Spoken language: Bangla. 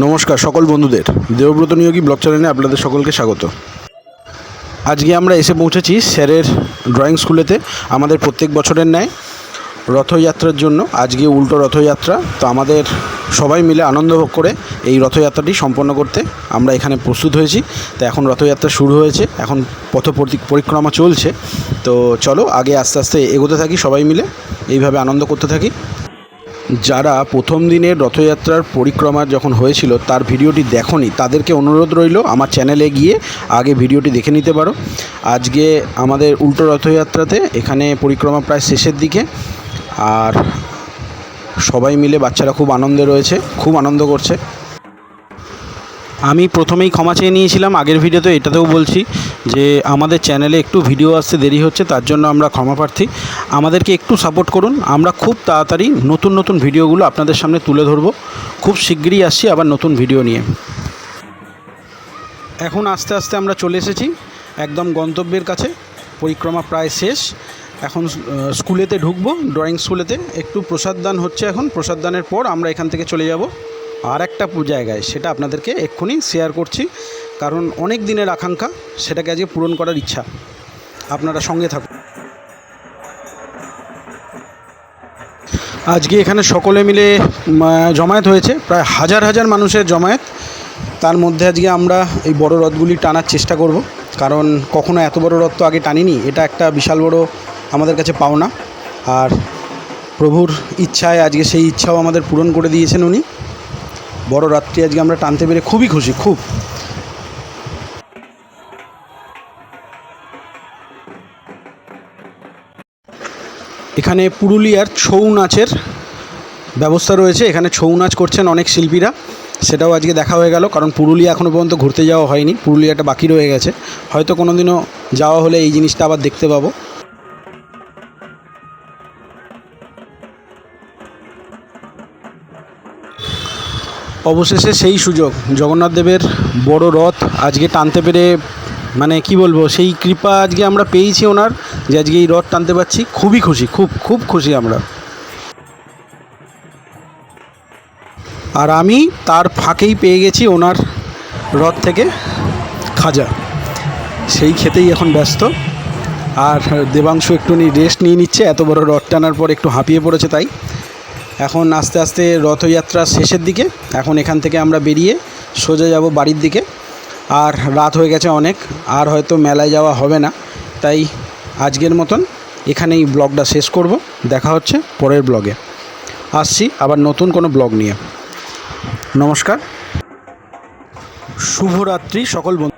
নমস্কার সকল বন্ধুদের। দেবব্রত নিয়োগী ব্লগ চ্যানেলে আপনাদের সকলকে স্বাগত। আজকে আমরা এসে পৌঁছেছি স্যারের ড্রয়িং স্কুলেতে, আমাদের প্রত্যেক বছরের ন্যায় রথযাত্রার জন্য। আজকে উল্টো রথযাত্রা, তো আমাদের সবাই মিলে আনন্দ ভোগ করে এই রথযাত্রাটি সম্পন্ন করতে আমরা এখানে প্রস্তুত হয়েছি। তো এখন রথযাত্রা শুরু হয়েছে, এখন পথ পরিক্রমা চলছে। তো চলো আগে আস্তে আস্তে এগোতে থাকি সবাই মিলে, এইভাবে আনন্দ করতে থাকি। যারা প্রথম দিনের রথযাত্রার পরিক্রমা যখন হয়েছিল, তার ভিডিওটি দেখনি, তাদেরকে অনুরোধ রইল আমার চ্যানেলে গিয়ে আগে ভিডিওটি দেখে নিতে পারো। আজকে আমাদের উল্টো রথযাত্রাতে এখানে পরিক্রমা প্রায় শেষের দিকে, আর সবাই মিলে বাচ্চারা খুব আনন্দে রয়েছে, খুব আনন্দ করছে। আমি প্রথমেই ক্ষমা চেয়ে নিয়েছিলাম, আগের ভিডিওতে এটাতেও বলছি যে আমাদের চ্যানেলে একটু ভিডিও আসতে দেরি হচ্ছে, তার জন্য আমরা ক্ষমা প্রার্থী। আমাদেরকে একটু সাপোর্ট করুন, আমরা খুব তাড়াতাড়ি নতুন নতুন ভিডিওগুলো আপনাদের সামনে তুলে ধরবো। খুব শিগগিরই আসছি আবার নতুন ভিডিও নিয়ে। এখন আস্তে আস্তে আমরা চলে এসেছি একদম গন্তব্যের কাছে, পরিক্রমা প্রায় শেষ। এখন স্কুলেতে ঢুকবো ড্রয়িং স্কুলেতে একটু প্রসাদ দান হচ্ছে এখন, প্রসাদ দানের পর আমরা এখান থেকে চলে যাব। আর একটা জায়গায়, সেটা আপনাদেরকে এক্ষুনি শেয়ার করছি। কারণ অনেক দিনের আকাঙ্ক্ষা, সেটাকে আজকে পূরণ করার ইচ্ছা। আপনারা সঙ্গে থাকুন। আজকে এখানে সকলে মিলে জমায়েত হয়েছে। প্রায় হাজার হাজার মানুষের জমায়েত। তার মধ্যে আজকে আমরা এই বড় রথগুলি টানার চেষ্টা করব। কারণ কখনো এত বড় রথ তো আগে টানিনি। এটা একটা বিশাল বড় আমাদের কাছে পাওনা। আর প্রভুর ইচ্ছায় আজকে সেই ইচ্ছাও আমাদের পূরণ করে দিয়েছেন উনি। বড় রাত্রি আজকে আমরা টানতে পেরে খুবই খুশি, খুব। এখানে পুরুলিয়ার ছৌ নাচের ব্যবস্থা রয়েছে। এখানে ছৌ নাচ করছেন অনেক শিল্পীরা। সেটাও আজকে দেখা হয়ে গেল, কারণ পুরুলিয়া এখনও পর্যন্ত ঘুরতে যাওয়া হয়নি। পুরুলিয়াটা বাকি রয়ে গেছে। হয়তো কোনো দিনও যাওয়া হলে এই জিনিসটা আবার দেখতে পাবো। অবশেষে সেই সুযোগ, জগন্নাথ দেবের বড় রথ আজকে টানতে পেরে মানে কি বলব, সেই কৃপা আজকে আমরা পেয়েছি ওনার, যে আজকে এই রথ টানতে পারছি। খুবই খুশি, খুব খুব খুশি আমরা। আর আমি তার ফাঁকেই পেয়ে গেছি ওনার রথ থেকে খাজা। সেই খেতেই এখন ব্যস্ত। আর দেবাংশু একটু রেস্ট নিয়ে নিচ্ছে, এত বড় রথ টানার পর একটু হাঁপিয়ে পড়েছে তাই। এখন আস্তে আস্তে রথযাত্রা শেষের দিকে এখন এখান থেকে আমরা বেরিয়ে সোজা যাব বাড়ির দিকে। আর রাত হয়ে গেছে অনেক, আর হয়তো মেলায় যাওয়া হবে না। তাই আজকের মতন এখানেই ব্লগটা শেষ করব। দেখা হচ্ছে পরের ব্লগে। আসছি আবার নতুন কোনো ব্লগ নিয়ে। নমস্কার। শুভরাত্রি, সকল বন্ধু